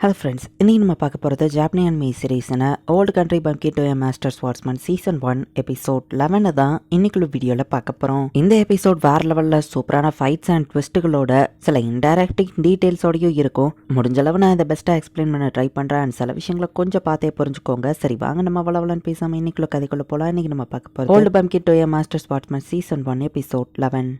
Hello friends இன்றைக்கி நம்ம பார்க்க போகிறது ஜாப்னியன் மீ சீரீஸ்னு old country bumpkin to master swordsman season one episode லெவனை தான் இன்னைக்குள்ள வீடியோவில் பார்க்க போகிறோம் இந்த எபிசோட் வேற லெவலில் சூப்பரான ஃபைட்ஸ் அண்ட் ட்விஸ்ட்டுகளோட சில இன்டைரக்டிங் டீட்டெயில்ஸோடையும் இருக்கும். முடிஞ்ச அளவு நான் இதை பெஸ்ட்டாக எக்ஸ்பிளைன் பண்ண ட்ரை பண்ணுறேன் அண்ட் சில விஷயங்களை கொஞ்சம் பார்த்தே புரிஞ்சுக்கோங்க. சரி வாங்க நம்ம வளவலன்னு பேசாமல் இன்னைக்குள்ள கதைக்குள்ள போகலாம் இன்னைக்கு நம்ம பார்க்க போகிறோம் old bumpkin to master swordsman season one episode eleven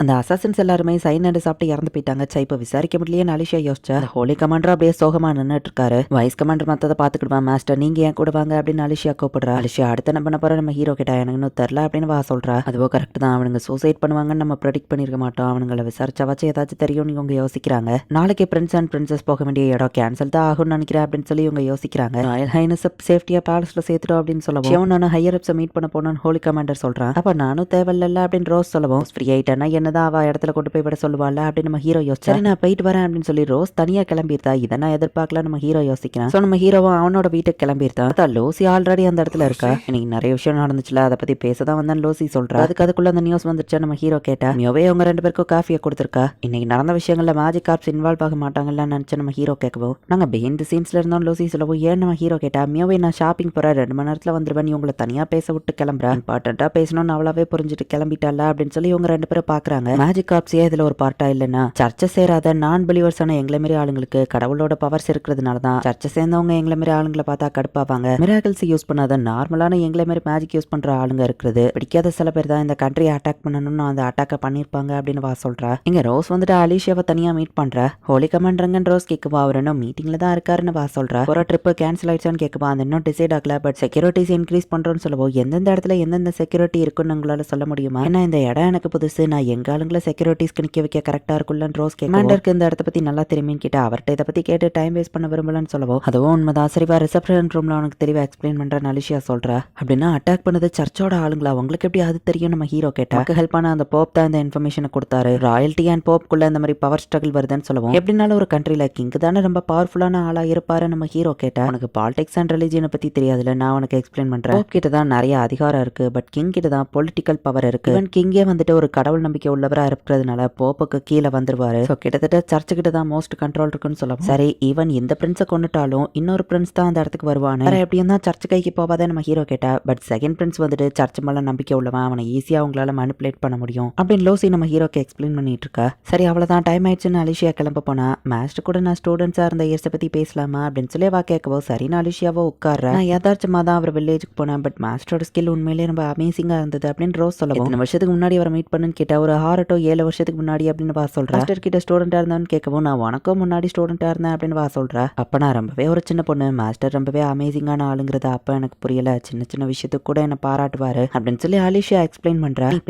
அந்த அசாசன்ஸ் எல்லாருமே சைனடு சாப்பிட்டு இறந்து போயிட்டாங்க. சை இப்போ விசாரிக்க முடியலையே அலிஷா யோசிச்சா. ஹோலி கமாண்டர் அப்படியே சோகமா நின்றுட்டு இருக்காரு. வைஸ் கமாண்டர் மத்ததை பாத்துக்கிடுவான் மாஸ்டர் நீங்க ஏன் கூட வாங்க? அப்படின்னு அலிஷா கூப்பிடுறா. அலிஷா அடுத்து என்ன பண்ண போற? நம்ம ஹீரோ கிட்ட எனக்கு இன்னும் தெரில அப்படின்னு வா சொல்றா. அதுவோ கரெக்ட் தான். அவனுங்க சூசைட் பண்ணுவாங்கன்னு நம்ம ப்ரெடிக்ட் பண்ணிருக்க மாட்டோம். அவனுங்களை விசாரிச்சாவாச்சும் ஏதாச்சும் தெரியும் இவங்க யோசிக்கிறாங்க. நாளைக்கு பிரின்ஸ் அண்ட் பிரின்சஸ் போக வேண்டிய இடம் கேன்சல் தான் ஆகும்னு நினைக்கிறேன் அப்படின்னு சொல்லி இவங்க யோசிக்கிறாங்க. ராயல் ஹைனஸ் சேஃப்டியா பேலஸ்ல சேர்த்துட்டோம் அப்படின்னு சொல்லவும் சிவன் நான் ஹையர் அப்ஸை மீட் பண்ண போனோன்னு ஹோலி கமாண்டர் சொல்றான். அப்ப நானும் தேவையில்ல அப்படின்னு ரோஸ் சொல்லவும் ஃப்ரீ ஆயிட்டேன்னா என்னதான் அவ இடத்துல கொண்டு போய் விட சொல்லுவாள் அப்படின்னு நம்ம ஹீரோ யோசிச்சு சரி நான் போயிட்டு வரேன் அப்படின்னு சொல்லி ரோஸ் தனியா கிளம்பியிருந்தா. இதை நான் எதிர்பார்க்கல நம்ம ஹீரோ யோசிக்கிறான். ஸோ நம்ம ஹீரோவும் அவனோட வீட்டுக்கு கிளம்பியிருந்தான் அதான் லோசி ஆல்ரெடி அந்த இடத்துல இருக்கா? இன்னைக்கு நிறைய விஷயம் நடந்துச்சுல அதை பத்தி பேசதான் வந்தேன் லோசி சொல்றா. அதுக்கு அதுக்குள்ள அந்த நியூஸ் வந்துருச்சு? நம்ம ஹீரோ கேட்டா. மியோவே அவங்க ரெண்டு பேருக்கும் காஃபியை கொடுத்துருக்கா. இன்னைக்கு நடந்த விஷயங்கள்ல மேஜிக் கார்ப்ஸ் இன்வால்வ் ஆக மாட்டாங்கல்ல நினைச்சு நம்ம ஹீரோ கேட்கவும் நாங்க பெயின் சீன்ஸ்ல இருந்தோம் லோசி சொல்லவும் ஏன் நம்ம ஹீரோ கேட்டா? மியோவே நான் ஷாப்பிங் போறேன். ரெண்டு மணி நேரத்துல வந்துருவேன். நீ உங்களை தனியா பேச விட்டு கிளம்புறேன் இம்பார்ட்டண்டா பேசணும்னு அவளாவே புரிஞ்சுட்டு கிளம்பிட்டால அப்படின்னு சொல்லி இவங்க ரெண்டு பேரும் சொல்றாங்க. மேஜிக் கார்ப்ஸ் இதுல ஒரு பார்ட்டா இல்லைன்னா சர்ச்சை சேராத நான் பிலிவர்ஸான எங்களை மாரி ஆளுங்களுக்கு கடவுளோட பவர்ஸ் இருக்கிறதுனால தான் சர்ச்சை சேர்ந்தவங்க எங்களை மாரி ஆளுங்களை பார்த்தா கடுப்பாவாங்க. மிராக்கிள்ஸ் யூஸ் பண்ணாத நார்மலான எங்களை மாரி மேஜிக் யூஸ் பண்ற ஆளுங்க இருக்குது பிடிக்காத சில பேர் தான் இந்த கண்ட்ரியை அட்டாக் பண்ணணும்னு அந்த அட்டாக்கை பண்ணிருப்பாங்க அப்படின்னு வா சொல்றா. இங்க ரோஸ் வந்துட்டு அலிஷியாவை தனியா மீட் பண்ற. ஹோலி கமாண்டரங்கன்னு ரோஸ் கேக்குவா அவர் இன்னும் மீட்டிங்ல தான் இருக்காருன்னு வா சொல்றா. ஒரு ட்ரிப் கேன்சல் ஆயிடுச்சான்னு கேக்குவா அந்த இன்னும் டிசைட் ஆகல பட் செக்யூரிட்டிஸ் இன்க்ரீஸ் பண்றோம்னு சொல்லுவோம் எந்தெந்த இடத்துல எந்தெந்த செக்யூரிட்டி இருக்குன்னு உங்களால சொல்ல முடியுமா? ஏன்னா இந்த இடம் எனக்கு புதுசு நான் எங்க ஆளுங்களை செக்யூரிட்டிஸ்க்கு நிக்க வைக்க கரெக்டா இருக்கும்லன்னு ரோஸ் கமாண்டருக்கு இந்த இடத்த பத்தி நல்லா தெரியுமே கேட்டால் அவர்கிட்ட இதை பத்தி கேட்டு டைம் வேஸ்ட் பண்ண விரும்பலன்னு சொல்லவும் அதுவும் உண்மைதான். சரிவா ரிசப்ஷன் ரூம்ல உனக்கு தெளிவாக எக்ஸ்பிளைன் பண்றேன் அலிஷியா சொல்கிறா அப்படின்னா அட்டாக் பண்ணது சர்ச்சோட ஆளுங்களா? உங்களுக்கு எப்படி அது தெரியும்? நம்ம ஹீரோ கேட்டா. ஹெல்ப் பண்ண அந்த போப் தான் இந்த இன்ஃபர்மேஷனை கொடுத்தாரு. ராயல்டி அண்ட் போப்குள்ள இந்த மாதிரி பவர் ஸ்ட்ரகிள் வருதுன்னு சொல்லுவோம். எப்படினாலும் ஒரு கண்ட்ரியில் கிங்கு தானே ரொம்ப பவர்ஃபுல்லான ஆளாக இருப்பாரு நம்ம ஹீரோ கேட்டா. உனக்கு பாலிடிக்ஸ் அண்ட் ரிலிஜியனை பத்தி தெரியாதுல நான் உனக்கு எக்ஸ்பிளைன் பண்றேன். போப் கிட்ட தான் நிறைய அதிகாரம் இருக்கு பட் கிங் கிட்ட தான் பொலிட்டிக்கல் பவர் இருக்கு கிங்கே வந்துட்டு ஒரு கடவுள் நம்பிக்கை உள்ளவரா இருக்கிறதுனால போப்புக்கு கீழே வந்துருவாரு. ஸோ கிட்டத்தட்ட சர்ச்சு கிட்ட தான் மோஸ்ட் கண்ட்ரோல் இருக்குன்னு சொல்லலாம் சரி ஈவன் இந்த பிரின்ஸை கொண்டுட்டாலும் இன்னொரு பிரின்ஸ் தான் அந்த இடத்துக்கு வருவானு. வேற எப்படியும் தான் சர்ச் கைக்கு போவாதே நம்ம ஹீரோ கேட்டா. பட் செகண்ட் பிரின்ஸ் வந்துட்டு சர்ச் மேல நம்பிக்கை உள்ளவன் அவனை ஈஸியாக அவங்களால மனிப்புலேட் பண்ண முடியும். அப்படின்னு லோசி நம்ம ஹீரோக்கு எக்ஸ்பிளைன் பண்ணிட்டு இருக்கா. சரி அவ்வளோதான் டைம் ஆயிடுச்சுன்னு அலிஷியா கிளம்ப போனா மாஸ்டர் கூட நான் ஸ்டூடெண்ட்ஸாக இருந்த இயர்ஸை பத்தி பேசலாமா? அப்படின்னு சொல்லி வா கேட்கவோ சரின்னு அலிஷியாவோ உட்கார்றேன். நான் யதார்த்தமா தான் அவர் வில்லேஜுக்கு போனேன். பட் மாஸ்டரோட ஸ்கில் உண்மையிலேயே ரொம்ப அமேசிங்காக இருந்தது அப்படின்னு ரோஸ் சொல்லவும். இத்தனை வருஷத்துக்கு முன்னாடி அவரை மீட் பண்ணுன்னு கேட்டா ஒரு ஆறட்டோ ஏழு வருஷத்துக்கு முன்னாடி அப்படின்னு வா சொல்கிறேன் மாஸ்டர் கிட்ட ஸ்டூடெண்ட்டாக இருந்தான்னு கேட்கவும் நான் உனக்கும் முன்னாடி ஸ்டூடெண்ட்டாக இருந்தேன் அப்படின்னு வா சொல்கிறேன் அப்போ நான் ரொம்பவே ஒரு சின்ன பொண்ணு. மாஸ்டர் ரொம்பவே அமேசிங்கான ஆளுங்கிறது அப்போ எனக்கு புரியல. சின்ன சின்ன விஷயத்துக்கு கூட என்ன பாராட்டுவாரு அப்படின்னு சொல்லி அலிஷா எக்ஸ்பிளைன் பண்ணுறேன் நீ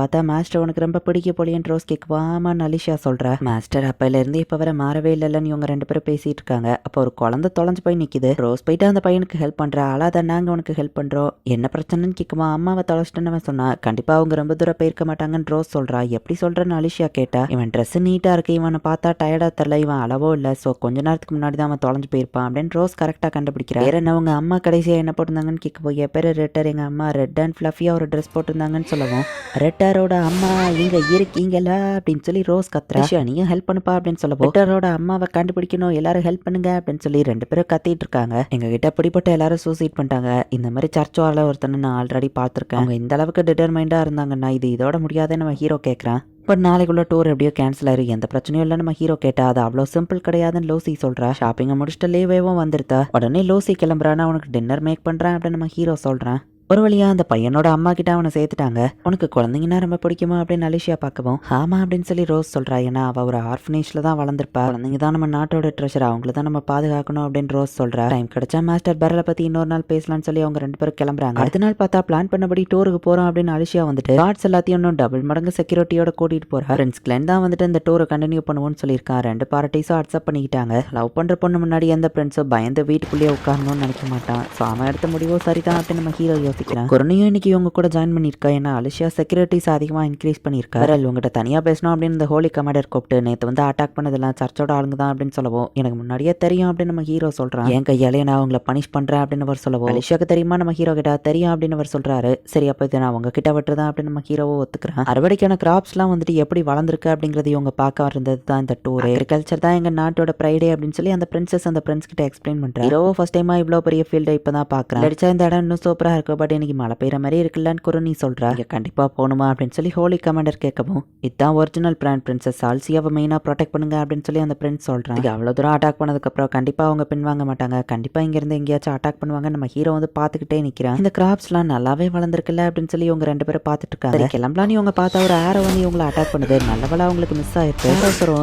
பார்த்தா மாஸ்டர் உனக்கு ரொம்ப பிடிக்க போலியன் ரோஸ் கேட்குவா? ஆமான்னு அலிஷா சொல்றா. மாஸ்டர் அப்பையிலேருந்து இப்போ வர மாறவே இல்லைன்னு இவங்க ரெண்டு பேரும் பேசிட்டு இருக்காங்க. அப்போ ஒரு குழந்தை தொலைஞ்சு போய் நிற்கிது ரோஸ் போயிட்டு அந்த பையனுக்கு ஹெல்ப் பண்றா. அழாத நாங்கள் உனக்கு ஹெல்ப் பண்ணுறோம் என்ன பிரச்சனைன்னு கேட்குமா அம்மாவை தொலைச்சிட்டுன்னு அவன் சொன்னா. கண்டிப்பாக அவங்க ரொம்ப தூரம் போயிருக்க மாட்டாங்கன்னு ரோஸ் சொல்கிறா எப்படி சொல்கிறேன்னு அலிஷியா கேட்டா இவன் ட்ரெஸ் நீட்டாக இருக்கு. இவனை பார்த்தா டயர்டாக தெரில. இவன் அளவோ இல்லை. ஸோ கொஞ்ச நேரத்துக்கு முன்னாடி தான் அவன் தொலைஞ்சு போயிருப்பான். அப்படின்னு ரோஸ் கரெக்டாக கண்டுபிடிக்கிறா வேற என்ன? அம்மா கடைசியாக என்ன போட்டிருந்தாங்கன்னு கேட்க போய் பேர் ரெட்டர். எங்கள் அம்மா ரெட் அண்ட் ஃப்ளஃபியாக ஒரு ட்ரெஸ் போட்டிருந்தாங்கன்னு சொல்லவும் ரெட்டரோட அம்மா இங்கே இருக்கீங்கள அப்படின்னு சொல்லி ரோஸ் கத்துறா. நீயும் ஹெல்ப் பண்ணுப்பா. அப்படின்னு சொல்ல ரெட்டரோட அம்மாவை கண்டுபிடிக்கணும். எல்லாரும் ஹெல்ப் பண்ணுங்க. அப்படின்னு சொல்லி ரெண்டு பேரும் கத்திட்டு இருக்காங்க. எங்க கிட்ட பிடிப்பட்ட எல்லாரும் சூசைட் பண்ணிட்டாங்க. இந்த மாதிரி சர்ச் வாரில் ஒருத்தனை நான் ஆல்ரெடி பார்த்துருக்கேன். அவங்க இந்த அளவுக்கு டிட்டர்மைண்டாக இருந்தாங்கன்னா இது இதோட முடியாத நம்ம ஹீரோ கேட்குறான் பட் நாளைக்குள்ள டூர் எப்படியோ கேன்சல் ஆயிரு. எந்த பிரச்சனையும் இல்லை. நம்ம ஹீரோ கேட்டா அது அவ்வளோ சிம்பிள் கிடையாதுன்னு லோசி சொல்றா. ஷாப்பிங்கை முடிச்சுட்டு லீவேவும் வந்துருத்தா. உடனே லோசி கிளம்புறான்னு அவனுக்கு டின்னர் மேக் பண்றேன் அப்படின்னு நம்ம ஹீரோ சொல்கிறான் ஒரு வழியா அந்த பையனோட அம்மா கிட்ட அவனை சேர்த்துட்டாங்க. உனக்கு குழந்தைங்கன்னா ரொம்ப பிடிக்குமா அப்படின்னு அலிஷியா பார்க்கவும் ஆமா அப்படின்னு சொல்லி ரோஸ் சொல்றா. ஏன்னா அவ ஒரு ஆர்ஃபனேஜ்ல தான் வளர்ந்துருப்பா. குழந்தைங்க தான் நம்ம நாட்டோட ட்ரெஷர் அவங்கள தான் நம்ம பாதுகாக்கணும் அப்படின்னு ரோஸ் சொல்றா. டைம் கிடைச்சா மாஸ்டர் பரலை பத்தி இன்னொரு நாள் பேசலாம்னு சொல்லி அவங்க ரெண்டு பேரும் கிளம்புறாங்க. அடுத்த நாள் பார்த்தா பிளான் பண்ணபடி டூருக்கு போறோம் அப்படின்னு அலிஷியா வந்துட்டு கார்ட்ஸ் எல்லாத்தையும் இன்னும் டபுள் மடங்கு செக்யூரிட்டியோட கூட்டிட்டு போறா. ஃப்ரெண்ட்ஸ் கிளென் தான் வந்துட்டு இந்த டூரை கண்டினியூ பண்ணுவோம்னு சொல்லியிருக்கான். ரெண்டு பார்ட்டிஸும் அக்செப்ட் பண்ணிக்கிட்டாங்க. லவ் பண்ற பொண்ணு முன்னாடி எந்த ஃப்ரெண்ட்ஸும் பயந்து வீட்டுக்குள்ளேயே உட்காரணும்னு நினைக்க மாட்டான். ஸோ அவன் எடுத்த முடிவோ சரிதான் அப்படின்னு நம்ம ஹீரோ யோசிக்கிறேன் குரனையும் இன்னைக்கு இவங்க கூட ஜாயின் பண்ணியிருக்கா? ஏன்னா அலிஷியா செக்யூரிட்டிஸ் அதிகமாக இன்க்ரீஸ் பண்ணியிருக்கா. வேற உங்ககிட்ட தனியாக பேசணும் அப்படின்னு இந்த ஹோலி கமாண்டர் கூப்பிட்டு நேற்று வந்து அட்டாக் பண்ணதெல்லாம் சர்ச்சோட ஆளுங்க தான் அப்படின்னு சொல்லவும் எனக்கு முன்னாடியே தெரியும் அப்படின்னு நம்ம ஹீரோ சொல்றான். என் கையாலே நான் அவங்கள பனிஷ் பண்றேன் அப்படின்னு அவர் சொல்லவும். அலிஷாக்கு தெரியுமா? நம்ம ஹீரோ கிட்ட தெரியும் அப்படின்னு அவர் சொல்றாரு. சரி அப்போ இதை நான் உங்க கிட்ட விட்டுறதான் அப்படின்னு நம்ம ஹீரோவை ஒத்துக்கிறேன். அறுவடைக்கான கிராப்ஸ்லாம் வந்துட்டு எப்படி வளர்ந்துருக்கு அப்படிங்கறது இவங்க பார்க்க வந்தது தான் இந்த டூர் அக்ரிகல்ச்சர் தான் எங்க நாட்டோட ப்ரைடே அப்படின்னு சொல்லி அந்த பிரின்சஸ் அந்த பிரின்ஸ் கிட்ட எக்ஸ்பிளைன் பண்றேன் ஹீரோ ஃபர்ஸ்ட் டைமா இவ்வளோ பெரிய ஃபீல்டை இப்போ தான் பார்க்குறேன். அடிச்சா இந்த இடம் இன்னும் சூப்பரா இருக்கு பட் எனக்கு மழை பெய்கிற மாதிரி இருக்குல்லன்னு குரு நீ சொல்கிறா இங்கே கண்டிப்பா போகணுமா அப்படின்னு சொல்லி ஹோலி கமாண்டர் கேட்கவும் இதுதான் ஒரிஜினல் பிராண்ட் பிரின்சஸ் ஆல்சியாவை மெயினாக ப்ரொடெக்ட் பண்ணுங்க அப்படின்னு சொல்லி அந்த பிரின்ஸ் சொல்கிறான் இங்க அவ்வளோ தூரம் அட்டாக் பண்ணதுக்கப்புறம் கண்டிப்பா அவங்க பின்வாங்க மாட்டாங்க. கண்டிப்பா இங்க இருந்து எங்கேயாச்சும் அட்டாக் பண்ணுவாங்க. நம்ம ஹீரோ வந்து பார்த்துக்கிட்டே நிற்கிறான் இந்த கிராப்ஸ்லாம் நல்லாவே வளர்ந்துருக்குல்ல அப்படின்னு சொல்லி இவங்க ரெண்டு பேரும் பார்த்துட்டு இருக்காங்க. சரி, கிளம்பலாம் இவங்க பார்த்தா ஒரு ஆரோ வந்து இவங்களை அட்டாக் பண்ணுது. நல்லவளா அவங்களுக்கு மிஸ் ஆயிருக்கு.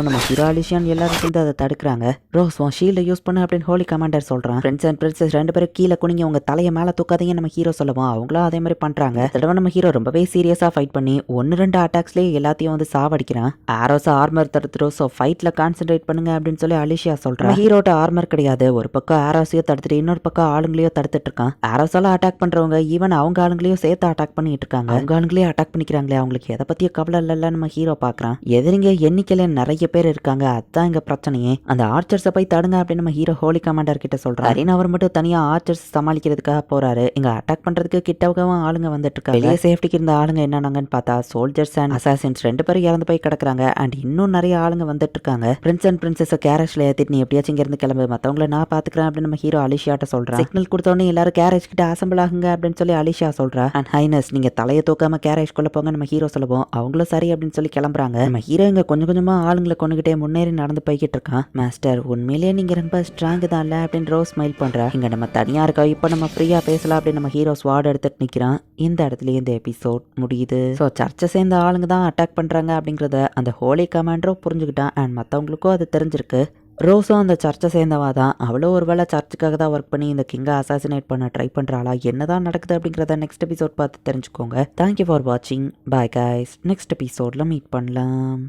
நம்ம ஹீரோ அலிஷியான் எல்லாரும் சேர்ந்து அதை தடுக்கிறாங்க. ரோஸ் உன் ஷீல்டை யூஸ் பண்ணு அப்படின்னு ஹோலி கமாண்டர் சொல்கிறான் ஃப்ரெண்ட்ஸ் அண்ட் பிரின்சஸ் ரெண்டு பேரும் கீழே குனிங்க உங்க தலையை மேல தூக்காதீங்க. நம்ம ஹீரோ சொல்லுவோம் அவங்களும் அதே மாதிரி பண்றாங்க. தடவை நம்ம ஹீரோ ரொம்பவே சீரியஸா ஃபைட் பண்ணி ஒன்னு ரெண்டு அட்டாக்ஸ்லயே எல்லாத்தையும் வந்து சாவடிக்கிறான். ஆரோஸ் ஆர்மர் தடுத்துரும் ஸோ ஃபைட்ல கான்சென்ட்ரேட் பண்ணுங்க அப்படின்னு சொல்லி அலிஷியா சொல்றான் ஹீரோட்ட ஆர்மர் கிடையாது. ஒரு பக்கம் ஆரோஸையும் தடுத்துட்டு இன்னொரு பக்கம் ஆளுங்களையும் தடுத்துட்டு இருக்கான். ஆரோஸால அட்டாக் பண்றவங்க ஈவன் அவங்க ஆளுங்களையும் சேர்த்து அட்டாக் பண்ணிட்டு இருக்காங்க. அவங்க ஆளுங்களே அட்டாக் பண்ணிக்கிறாங்களே அவங்களுக்கு எதை பத்தி கவலை இல்லைல்ல நம்ம ஹீரோ பாக்குறான் எதிரிங்க எண்ணிக்கையில நிறைய பேர் இருக்காங்க. அதான் இங்க பிரச்சனையே. அந்த ஆர்ச்சர்ஸை போய் தடுங்க அப்படின்னு நம்ம ஹீரோ ஹோலி கமாண்டர் கிட்ட சொல்றாரு அவர் மட்டும் தனியா ஆர்ச்சர்ஸ் சமாளிக்கிறதுக்காக போறாரு. இங்க அட்டாக் பண்றதுக்கு கிட்டவும் ஆளுங்க வந்துட்டு இருக்காங்க வெளியே சேஃப்டிக்கு இருந்த ஆளுங்க என்னன்னாங்கன்னு பார்த்தா சோல்ஜர்ஸ் அண்ட் அசாசின்ஸ் ரெண்டு பேரும் இறந்து போய் கிடக்குறாங்க. அண்ட் இன்னும் நிறைய ஆளுங்க வந்துட்டு இருக்காங்க பிரின்ஸ் அண்ட் பிரின்சஸ் கேரேஜ்ல ஏற்றிட்டு நீ எப்படியாச்சும் இங்கிருந்து கிளம்பு. மத்தவங்கள நான் பாத்துக்கிறேன் அப்படின்னு நம்ம ஹீரோ அலிஷியாட்ட சொல்றேன் சிக்னல் கொடுத்தோடனே எல்லாரும் கேரேஜ் கிட்ட அசம்பிள் ஆகுங்க அப்படின்னு சொல்லி அலிஷா சொல்றா. அண்ட் ஹைனஸ் நீங்க தலையை தூக்காம கேரேஜ் குள்ள போங்க நம்ம ஹீரோ சொல்லுவோம். அவங்களும் சரி அப்படின்னு சொல்லி கிளம்புறாங்க. நம்ம ஹீரோ இங்க கொஞ்சம் கொஞ்சமா ஆளுங்களை கொண்டுகிட்டே முன்னேறி நடந்து போய்கிட்டு இருக்கான். மாஸ்டர் உண்மையிலேயே நீங்க ரொம்ப ஸ்ட்ராங் தான் இல்ல அப்படின்னு ரோஸ் ஸ்மைல் பண்றா. இங்க நம்ம தனியா இருக்கோம் இப்போ நம்ம ஃப்ரீயா பேசலாம் அப்படின்னு நம்ம ஹீரோ ஸ்குவாட் எடுத்துட்டு நிற்கிறான் இந்த இடத்துலையும் இந்த எபிசோட் முடியுது. ஸோ சர்ச்சை சேர்ந்த ஆளுங்க தான் அட்டாக் பண்ணுறாங்க அப்படிங்கிறத அந்த ஹோலி கமாண்டரும் புரிஞ்சுக்கிட்டான் அண்ட் மற்றவங்களுக்கும் அது தெரிஞ்சிருக்கு. ரோஸும் அந்த சர்ச்சை சேர்ந்தவா தான். அவ்வளோ ஒரு வேளை சர்ச்சுக்காக தான் ஒர்க் பண்ணி இந்த கிங்கை அசாசினேட் பண்ண ட்ரை பண்ணுறாளா என்னதான் நடக்குது அப்படிங்கிறத நெக்ஸ்ட் எபிசோட் பார்த்து தெரிஞ்சுக்கோங்க. தேங்க்யூ ஃபார் வாட்சிங் பாய் காய்ஸ் நெக்ஸ்ட் எபிசோடில் மீட் பண்ணலாம்.